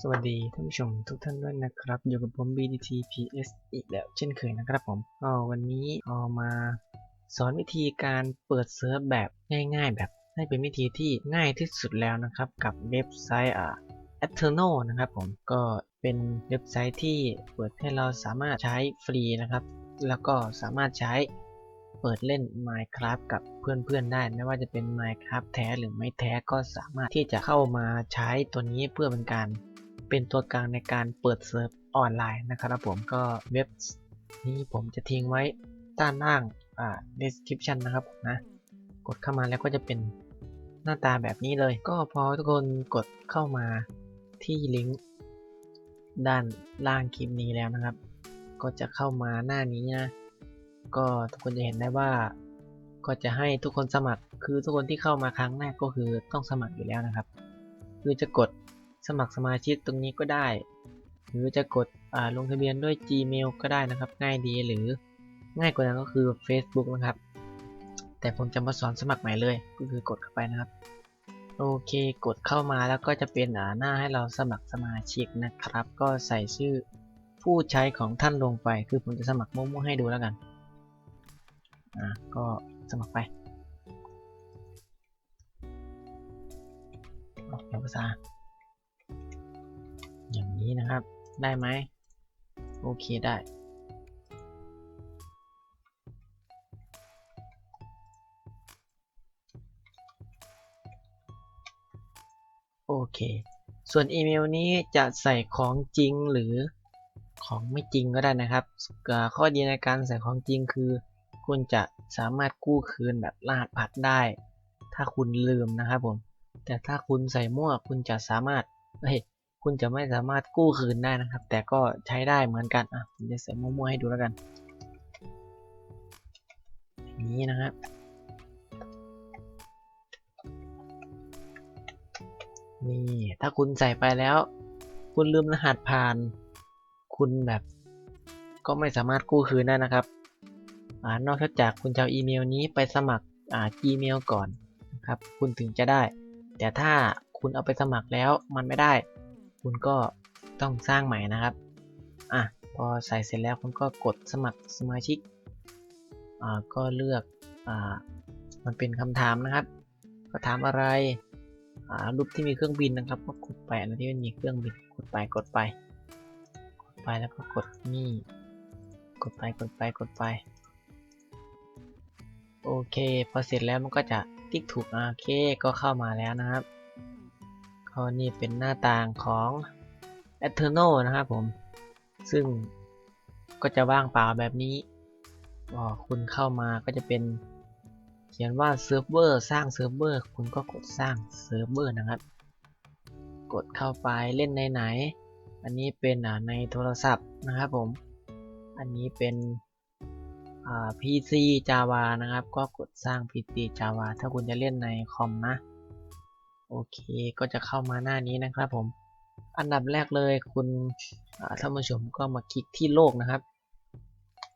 สวัสดีท่านผู้ชมทุกท่านด้วยนะครับ อยู่กับผม BDT PS อีกแล้วเช่นเคยนะครับผมก็วันนี้เอามาสอนวิธีการเปิดเซิร์ฟแบบง่ายๆ แบบให้เป็นวิธีที่ง่ายที่สุดแล้วนะครับ กับเว็บไซต์อ่า Eternal นะครับผมก็เป็นเว็บไซต์ที่เปิดให้เราสามารถใช้ฟรีนะครับ แล้วก็สามารถใช้เปิดเล่น Minecraft กับเพื่อนๆ ได้ ไม่ว่าจะเป็น Minecraft แท้หรือไม่แท้ก็สามารถที่จะเข้ามาใช้ตัวนี้เพื่อเป็นการ เป็นตัวกลางในการเปิดเซิร์ฟออนไลน์นะครับผมก็เว็บนี้ผมจะทิ้งไว้ด้านล่างอ่า description นะครับนะกดเข้ามาแล้วก็จะเป็นหน้าตาแบบนี้เลย ก็พอทุกคนกดเข้ามาที่ลิงก์ด้านล่างคลิปนี้แล้วนะครับ ก็จะเข้ามาหน้านี้นะ ก็ทุกคนจะเห็นได้ว่า ก็จะให้ทุกคนสมัคร คือทุกคนที่เข้ามาครั้งแรกก็คือต้องสมัครอยู่แล้วนะครับ คือจะกด สมัครสมาชิกตรงนี้ก็ได้ หรือจะกดอ่าลงทะเบียนด้วย Gmail ก็ได้นะครับ ง่ายดีหรือง่ายกว่านั้นก็คือ Facebook นะครับ แต่ผมจะมาสอนสมัครใหม่เลยก็คือกดเข้าไปนะครับ โอเคกดเข้ามาแล้วก็จะเป็นอ่าหน้าให้เราสมัครสมาชิกนะครับ ก็ใส่ชื่อผู้ใช้ของท่านลงไป คือผมจะสมัครมั่วๆให้ดูแล้วกันอะก็สมัครไปออกภาษา นี้นะครับ ได้ไหมโอเคได้ โอเค ส่วนอีเมลนี้จะใส่ของจริงหรือของไม่จริงก็ได้นะครับ ข้อดีในการใส่ของจริงคือ คุณจะสามารถกู้คืนแบบรหัสผ่านได้ ถ้าคุณลืมนะครับผม แต่ถ้าคุณใส่มั่วคุณจะสามารถเฮ้ย คุณจะไม่สามารถกู้คืนได้นะครับ แต่ก็ใช้ได้เหมือนกันอะผมจะใส่มั่วๆให้ดูแล้วกันนี้นะครับนี่ถ้าคุณใส่ไปแล้ว คุณลืมรหัสผ่าน คุณแบบ ก็ไม่สามารถกู้คืนได้นะครับอ่านอกจากคุณจะเอาอีเมลนี้ไปสมัครอ่า Gmail ก่อนนะครับ คุณถึงจะได้ แต่ถ้าคุณเอาไปสมัครแล้วมันไม่ได้ คุณก็ต้องสร้างใหม่นะครับอะพอใส่เสร็จแล้วคุณก็กดสมัครสมาชิกอ่าก็เลือกอ่ามันเป็นคำถามนะครับ ก็ถามอะไรอ่ารูปที่มีเครื่องบินนะครับ ก็กดไปอันที่มันมีเครื่องบินกดไปกดไป กดไปแล้วก็กดนี่ กดไปกดไปกดไปโอเค พอเสร็จแล้วมันก็จะติ๊กถูกโอเคก็เข้ามาแล้วนะครับ ก็นี่เป็นหน้าต่างของ Eternal นะครับผม ซึ่งก็จะว่างเปล่าแบบนี้พอคุณเข้ามาก็จะเป็นเขียนว่าเซิร์ฟเวอร์สร้างเซิร์ฟเวอร์คุณก็กดสร้างเซิร์ฟเวอร์นะครับ กดเข้าไปเล่นในไหน อันนี้เป็นในโทรศัพท์นะครับผม อันนี้เป็นอ่า PC Java นะครับ ก็กดสร้าง PC Java ถ้าคุณจะเล่นในคอมนะ โอเคก็จะเข้ามาหน้านี้นะครับผม อันดับแรกเลยคุณอ่าท่านผู้ชมก็มาคลิกที่โลกนะครับ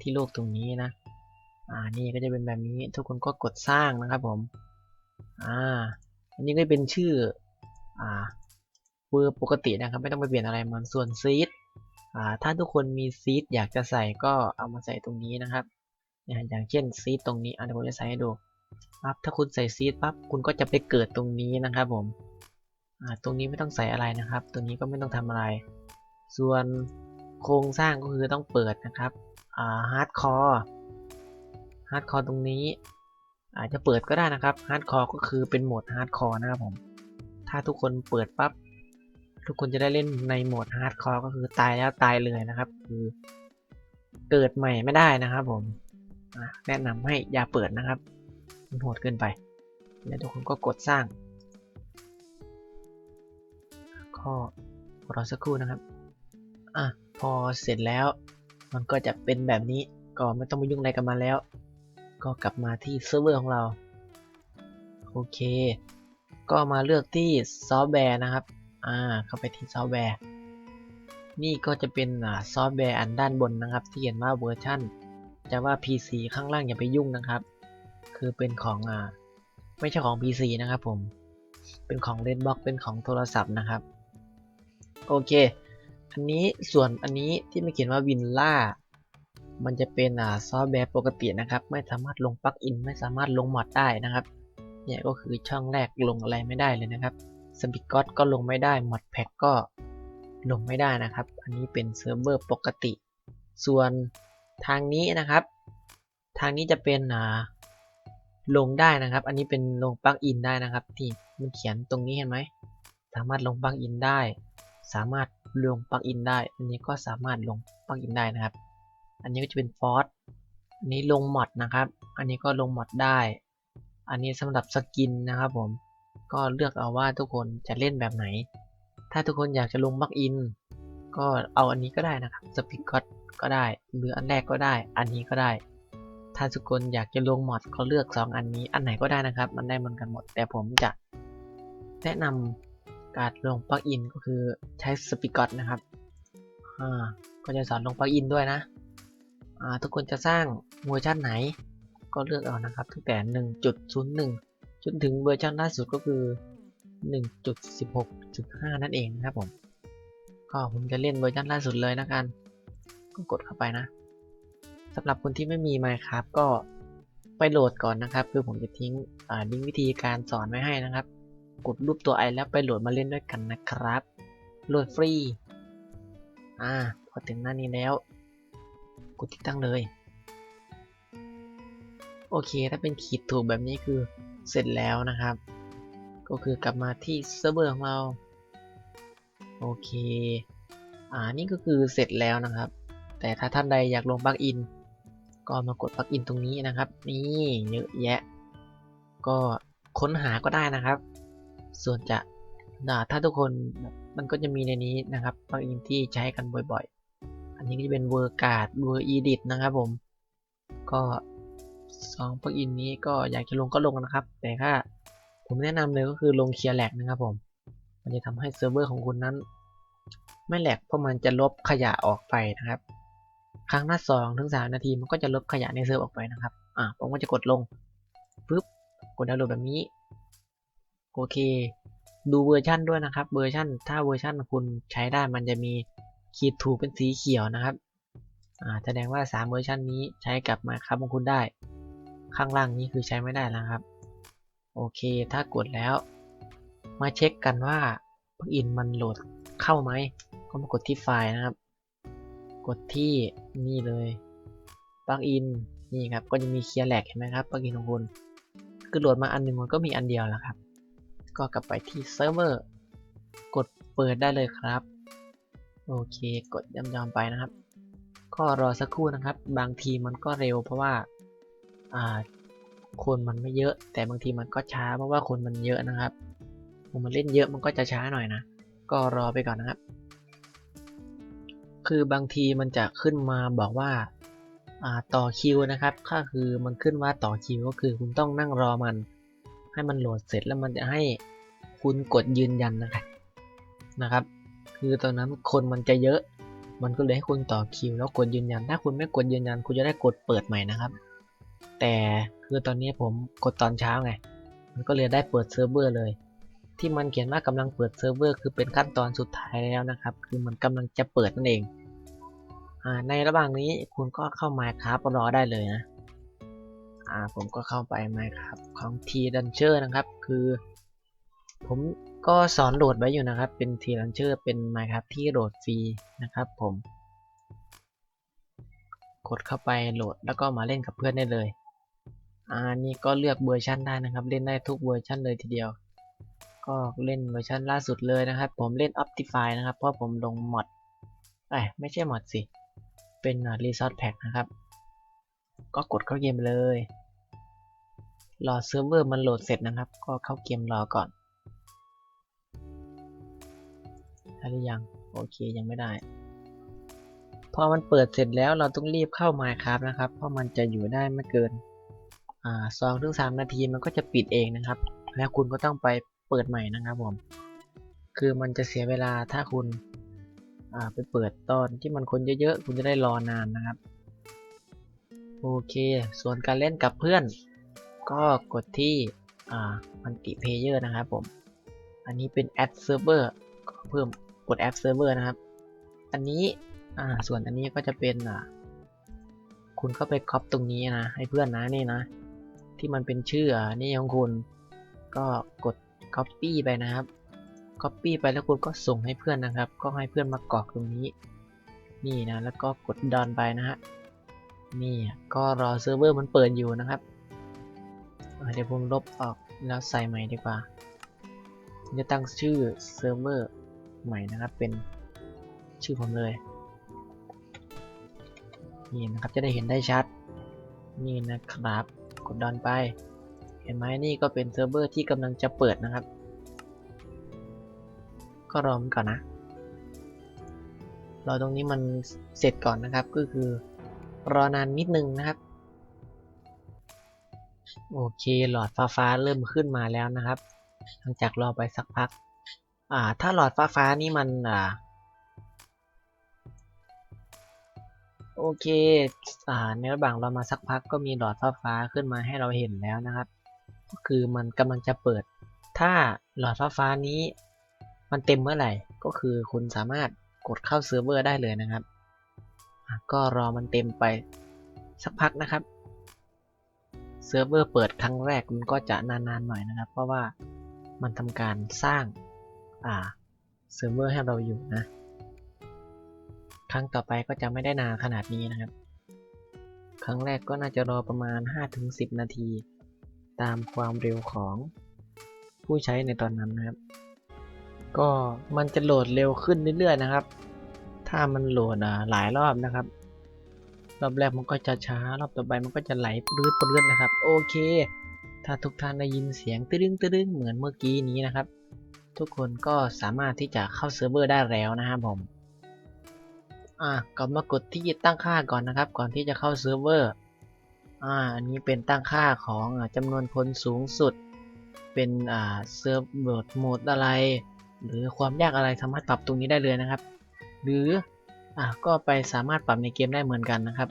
ที่โลกตรงนี้นะ อ่านี่ก็จะเป็นแบบนี้ทุกคนก็กดสร้างนะครับผม อ่า อันนี้ก็เป็นชื่อ อ่าเวอร์ปกตินะครับไม่ต้องไปเปลี่ยนอะไรมันส่วนซีดอ่าถ้าทุกคนมีซีดอยากจะใส่ก็เอามาใส่ตรงนี้นะครับ อย่างเช่นซีดตรงนี้อะเดี๋ยวผมจะใส่ให้ดู ปั๊บถ้าคุณใส่ซีดปั๊บคุณก็จะไปเกิดตรงนี้นะครับผมตรงนี้ไม่ต้องใส่อะไรนะครับตรงนี้ก็ไม่ต้องทำอะไร ส่วนโครงสร้างก็คือต้องเปิดนะครับฮาร์ดคอร์ฮาร์ดคอร์ตรงนี้ อาจจะเปิดก็ได้นะครับฮาร์ดคอร์ก็คือเป็นโหมดฮาร์ดคอร์นะครับผมถ้าทุกคนเปิดปั๊บทุกคนจะได้เล่นในโหมดฮาร์ดคอร์ก็คือตายแล้วตายเลยนะครับ คือเกิดใหม่ไม่ได้นะครับผมแนะนำให้อย่าเปิดนะครับ มันโหดเกินไป แล้วทุกคนก็กดสร้างก็รอสักครู่นะครับ อะ พอเสร็จแล้ว มันก็จะเป็นแบบนี้ ก็ไม่ต้องไปยุ่งอะไรกับมันแล้ว ก็กลับมาที่เซิร์ฟเวอร์ของเรา โอเค ก็มาเลือกที่ซอฟต์แวร์นะครับ อ่า เข้าไปที่ซอฟต์แวร์ นี่ก็จะเป็นซอฟต์แวร์อันด้านบนนะครับ ที่เขียนว่าเวอร์ชันจะว่า PC ข้างล่างอย่าไปยุ่งนะครับ คือเป็นของอ่าไม่ใช่ของ PC นะครับผม เป็นของ Redbox เป็นของโทรศัพท์นะครับ โอเค อันนี้ส่วนอันนี้ที่ไม่เขียนว่าวินล่ามันจะเป็นอ่าซอฟต์แวร์ปกตินะครับ ไม่สามารถลงปลั๊กอิน ไม่สามารถลงมอดได้นะครับ เนี่ยก็คือช่องแรกลงอะไรไม่ได้เลยนะครับสปิกอตก็ลงไม่ได้มอดแพ็กก็ลงไม่ได้นะครับ อันนี้เป็นเซิร์ฟเวอร์ปกติ ส่วนทางนี้นะครับ ทางนี้จะเป็นอ่า ลงได้นะครับ อันนี้เป็นลงปลั๊กอินได้นะครับ ที่มันเขียนตรงนี้เห็นไหม สามารถลงปลั๊กอินได้ สามารถลงปลั๊กอินได้ อันนี้ก็สามารถลงปลั๊กอินได้นะครับ อันนี้ก็จะเป็นฟอสอันนี้ลงมอดนะครับ อันนี้ก็ลงมอดได้ อันนี้สำหรับสกินนะครับผม ก็เลือกเอาว่าทุกคนจะเล่นแบบไหน ถ้าทุกคนอยากจะลงปลั๊กอิน ก็เอาอันนี้ก็ได้นะครับสปิกอตก็ได้ หรืออันแรกก็ได้ อันนี้ก็ได้ ถ้าทุกคนอยากจะลงมอดก็เลือก 2 อันนี้ อันไหนก็ได้นะครับ มันได้เหมือนกันหมด แต่ผมจะแนะนำการลงปลั๊กอินก็คือใช้สปิกอตนะครับอ่าก็จะสอนลงปลั๊กอินด้วยนะอ่าทุกคนจะสร้างเวอร์ชันไหน ก็เลือกเอานะครับ ตั้งแต่ 1.01 จนถึงเวอร์ชันล่าสุดก็คือ 1.16.5 นั่นเองนะครับผม ก็ผมจะเล่นเวอร์ชันล่าสุดเลยนะกัน ก็กดเข้าไปนะ สำหรับคนที่ไม่มี Minecraft ก็ไปโหลดก่อนนะครับ คือผมจะทิ้งลิงก์วิธีการสอนไว้ให้นะครับ กดรูปตัวไอแล้วไปโหลดมาเล่นด้วยกันนะครับ โหลดฟรี อ่า พอถึงหน้านี้แล้ว กดติดตั้งเลย โอเค ถ้าเป็นขีดถูกแบบนี้คือเสร็จแล้วนะครับ ก็คือกลับมาที่เซิร์ฟเวอร์ของเรา โอเค อ่า นี่ก็คือเสร็จแล้วนะครับ แต่ถ้าท่านใดอยากลงปลั๊กอิน ก็มากดปลั๊กอินตรงนี้นะครับ นี่เยอะแยะ ก็ค้นหาก็ได้นะครับ ส่วนจะถ้าทุกคนมันก็จะมีในนี้นะครับปลั๊กอินที่ใช้กันบ่อยๆ อันนี้ก็จะเป็นเวอร์การ์ดเวอร์อีดิทนะครับผม ก็สองปลั๊กอินนี้ก็อยากจะลงก็ลงนะครับ แต่ถ้าผมแนะนำเลยก็คือลงเคลียร์แหลกนะครับผม มันจะทำให้เซิร์ฟเวอร์ของคุณนั้น ไม่แหลกเพราะมันจะลบขยะออกไปนะครับ ครั้งละสองถึงสามนาทีมันก็จะลบขยะในเซิร์ฟออกไปนะครับ อ่าผมก็จะกดลงปึ๊บกดดาวน์โหลดแบบนี้ โอเค ดูเวอร์ชั่นด้วยนะครับ เวอร์ชั่น ถ้าเวอร์ชั่นคุณใช้ได้มันจะมีขีดถูกเป็นสีเขียวนะครับ อ่า แสดงว่าสามเวอร์ชันนี้ใช้กับมาครับของคุณได้ ข้างล่างนี้คือใช้ไม่ได้แล้วครับ โอเค ถ้ากดแล้ว มาเช็คกันว่าปลั๊กอินมันโหลดเข้าไหม ก็มากดที่ไฟล์นะครับ กดที่นี่เลยปลั๊กอินนี่ครับก็จะมีเคลียร์แหลกเห็นไหมครับปลั๊กอินของคุณคือโหลดมาอันหนึ่งมันก็มีอันเดียวแล้วครับ ก็กลับไปที่เซิร์ฟเวอร์กดเปิดได้เลยครับ โอเคกดย่ำๆไปนะครับ ก็รอสักครู่นะครับ บางทีมันก็เร็วเพราะว่าอ่าคนมันไม่เยอะ แต่บางทีมันก็ช้าเพราะว่าคนมันเยอะนะครับผมมันเล่นเยอะมันก็จะช้าหน่อยนะ ก็รอไปก่อนนะครับ คือบางทีมันจะขึ้นมาบอกว่าต่อคิวนะครับก็คือมันขึ้นว่าต่อคิวก็คือคุณต้องนั่งรอมัน ให้มันโหลดเสร็จแล้วมันจะให้คุณกดยืนยันนะครับนะครับ คือตอนนั้นคนมันจะเยอะ มันก็เลยให้คุณต่อคิว แล้วกดยืนยัน ถ้าคุณไม่กดยืนยัน คุณจะได้กดเปิดใหม่นะครับ แต่คือตอนนี้ผมกดตอนเช้าไง มันก็เลยได้เปิดเซิร์ฟเวอร์เลย ที่มันเขียนว่ากำลังเปิดเซิร์ฟเวอร์คือเป็นขั้นตอนสุดท้ายแล้วนะครับ คือมันกำลังจะเปิดนั่นเอง ในระหว่างนี้คุณก็เข้า Minecraft รอได้เลยนะอ่าผมก็เข้าไป Minecraft ของ T Launcher นะครับ คือ ผมก็สอนโหลดไว้อยู่นะครับ เป็น T Launcher เป็น Minecraft ที่โหลดฟรีนะครับ ผม กดเข้าไปโหลดแล้วก็มาเล่นกับเพื่อนได้เลยอ่านี่ก็เลือกเวอร์ชันได้นะครับ เล่นได้ทุกเวอร์ชันเลยทีเดียว ก็เล่นเวอร์ชันล่าสุดเลยนะครับ ผมเล่น Optify นะครับ เพราะผมลงมอดเอ้ไม่ใช่มอดสิ เป็น Resource Pack นะครับ ก็กดเข้าเกมเลย รอเซิร์ฟเวอร์มันโหลดเสร็จนะครับ ก็เข้าเกมรอก่อนได้หรือยัง โอเคยังไม่ได้ พอมันเปิดเสร็จแล้วเราต้องรีบเข้า Minecraft นะครับ เพราะมันจะอยู่ได้ไม่เกินอ่าสองถึงสามนาทีมันก็จะปิดเองนะครับ แล้วคุณก็ต้องไปเปิดใหม่นะครับผม คือมันจะเสียเวลาถ้าคุณ อ่าไปเปิดตอนที่มันคนเยอะๆ คุณจะได้รอนานนะครับ โอเค ส่วนการเล่นกับเพื่อน ก็กดที่อ่ามัลติเพเยอร์นะครับผม อันนี้เป็น add server ก็เพิ่มโปกด Add Server นะครับ อันนี้อ่าส่วนอันนี้ก็จะเป็นอ่าคุณก็ไปค o อปตรงนี้นะ ให้เพื่อนนะนี่นะ ที่มันเป็นชื่อนี่ของคุณ ก็กด Copy ไปนะครับ Copy ไปแล้วคุณก็ส่งให้เพื่อนนะครับ ก็ให้เพื่อนมากรอกตรงนี้ นี่นะ แล้วก็กดดอนไปนะฮะ นี่ก็รอเซิร์ฟเวอร์มันเปิดอยู่นะครับ เดี๋ยวผมลบออกแล้วใส่ใหม่ดีกว่า จะตั้งชื่อเซิร์ฟเวอร์ใหม่นะครับ เป็นชื่อผมเลย นี่นะครับ จะได้เห็นได้ชัด นี่นะครับ กดดอนไป เห็นไหมนี่ก็เป็นเซิร์ฟเวอร์ที่กำลังจะเปิดนะครับ ก็รอมก่อนนะ รอตรงนี้มันเสร็จก่อนนะครับ ก็คือรอนานนิดนึงนะครับ โอเคหลอดฟ้าฟ้าเริ่มขึ้นมาแล้วนะครับ หลังจากรอไปสักพัก อ่า ถ้าหลอดฟ้าฟ้านี่มันอ่าโอเคอ่าในระหว่างเรามาสักพักก็มีหลอดฟ้าฟ้าขึ้นมาให้เราเห็นแล้วนะครับ ก็คือมันกำลังจะเปิด ถ้าหลอดฟ้าฟ้านี้ มันเต็มเมื่อไหร่ ก็คือคุณสามารถกดเข้าเซิร์ฟเวอร์ได้เลยนะครับ ก็รอมันเต็มไปสักพักนะครับ เซิร์ฟเวอร์เปิดครั้งแรกมันก็จะนานๆหน่อยนะครับ เพราะว่ามันทำการสร้างเซิร์ฟเวอร์ให้เราอยู่นะ ครั้งต่อไปก็จะไม่ได้นานขนาดนี้นะครับ ครั้งแรกก็น่าจะรอประมาณ 5-10 นาที ตามความเร็วของผู้ใช้ในตอนนั้นนะครับ ก็มันจะโหลดเร็วขึ้นเรื่อยๆนะครับ ถ้ามันโหลดอะหลายรอบนะครับ รอบแรกมันก็จะช้ารอบต่อไปมันก็จะไหลปรื้ดปรื้ดนะครับ โอเค ถ้าทุกท่านได้ยินเสียงตึ้งตึ้งเหมือนเมื่อกี้นี้นะครับ ทุกคนก็สามารถที่จะเข้าเซิร์ฟเวอร์ได้แล้วนะครับผมอะก็มากดที่ตั้งค่าก่อนนะครับ ก่อนที่จะเข้าเซิร์ฟเวอร์อ่าอันนี้เป็นตั้งค่าของอ่าจำนวนคนสูงสุด เป็นอ่าเซิร์ฟเวอร์โหมดอะไร หรือความยากอะไรสามารถปรับตรงนี้ได้เลยนะครับ หรืออะก็ไปสามารถปรับในเกมได้เหมือนกันนะครับ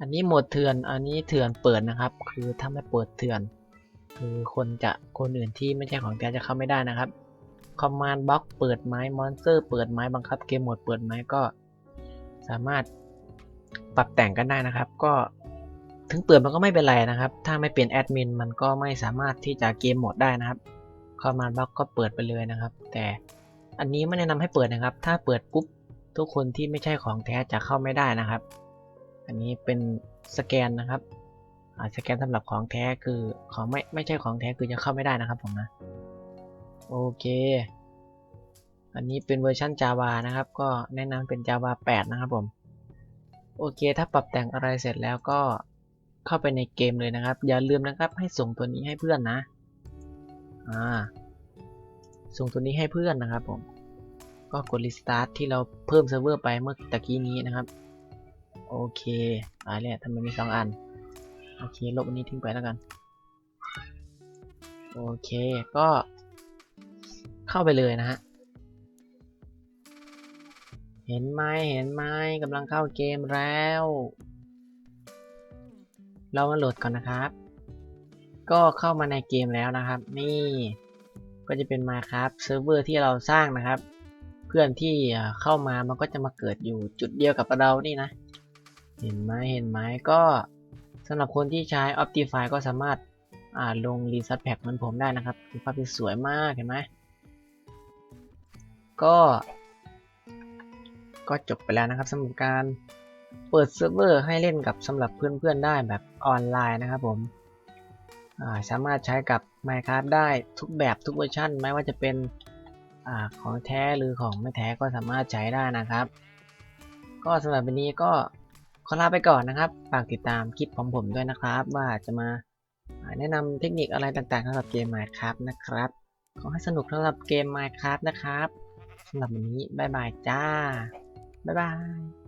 อันนี้โหมดเถื่อนอันนี้เถื่อนเปิดนะครับ คือถ้าไม่เปิดเถื่อน คือคนจะคนอื่นที่ไม่ใช่ของแท้จะเข้าไม่ได้นะครับคอมมานด์บล็อกเปิดไหมมอนสเตอร์เปิดไหมบังคับเกมโหมดเปิดไหมก็ สามารถปรับแต่งกันได้นะครับ ก็ถึงเปิดมันก็ไม่เป็นไรนะครับ ถ้าไม่เป็นแอดมินมันก็ไม่สามารถที่จะเกมโหมดได้นะครับ คอมมานด์บล็อกก็เปิดไปเลยนะครับ แต่อันนี้ไม่แนะนำให้เปิดนะครับ ถ้าเปิดปุ๊บทุกคนที่ไม่ใช่ของแท้จะเข้าไม่ได้นะครับ อันนี้เป็นสแกนนะครับสแกนสำหรับของแท้คือของไม่ไม่ใช่ของแท้คือจะเข้าไม่ได้นะครับผมนะโอเค อันนี้เป็นเวอร์ชัน Java นะครับ ก็แนะนำเป็น Java 8 นะครับผม โอเค ถ้าปรับแต่งอะไรเสร็จแล้วก็เข้าไปในเกมเลยนะครับ อย่าลืมนะครับให้ส่งตัวนี้ให้เพื่อนนะ อ่า ส่งตัวนี้ให้เพื่อนนะครับผม ก็กด restart ที่เราเพิ่มเซิร์ฟเวอร์ไปเมื่อตะกี้นี้นะครับ โอเคตายแล้วทำไมมีสองอัน โอเค ลบอันนี้ทิ้งไปแล้วกัน โอเค ก็ เข้าไปเลยนะฮะ เห็นไหมเห็นไหมกำลังเข้าเกมแล้ว เรามาโหลดก่อนนะครับ ก็เข้ามาในเกมแล้วนะครับ นี่ก็จะเป็น Minecraft เซิร์ฟเวอร์ที่เราสร้างนะครับ เพื่อนที่เข้ามามันก็จะมาเกิดอยู่จุดเดียวกับเรานี่นะ เห็นไหมเห็นไหมก็สำหรับคนที่ใช้ Optify ก็สามารถอ่าลง Reset Pack เหมือนผมได้นะครับคือภาพที่สวยมากเห็นไหมก็ ก็จบไปแล้วนะครับสำหรับการเปิดเซิร์ฟเวอร์ให้เล่นกับสำหรับเพื่อนๆได้แบบออนไลน์นะครับผม สามารถใช้กับ Minecraft ได้ทุกแบบทุกเวอร์ชันไม่ว่าจะเป็นอของแท้หรือของไม่แท้ก็สามารถใช้ได้นะครับ ก็สำหรับวันนี้ก็ขอลาไปก่อนนะครับ ฝากติดตามคลิปของผมด้วยนะครับ ว่าจะมาอ่าแนะนำเทคนิคอะไรต่างๆสำหรับเกม Minecraft นะครับ ขอให้สนุกสำหรับเกม Minecraft นะครับสำหรับวันนี้ บ๊ายบายจ้า บ๊ายบาย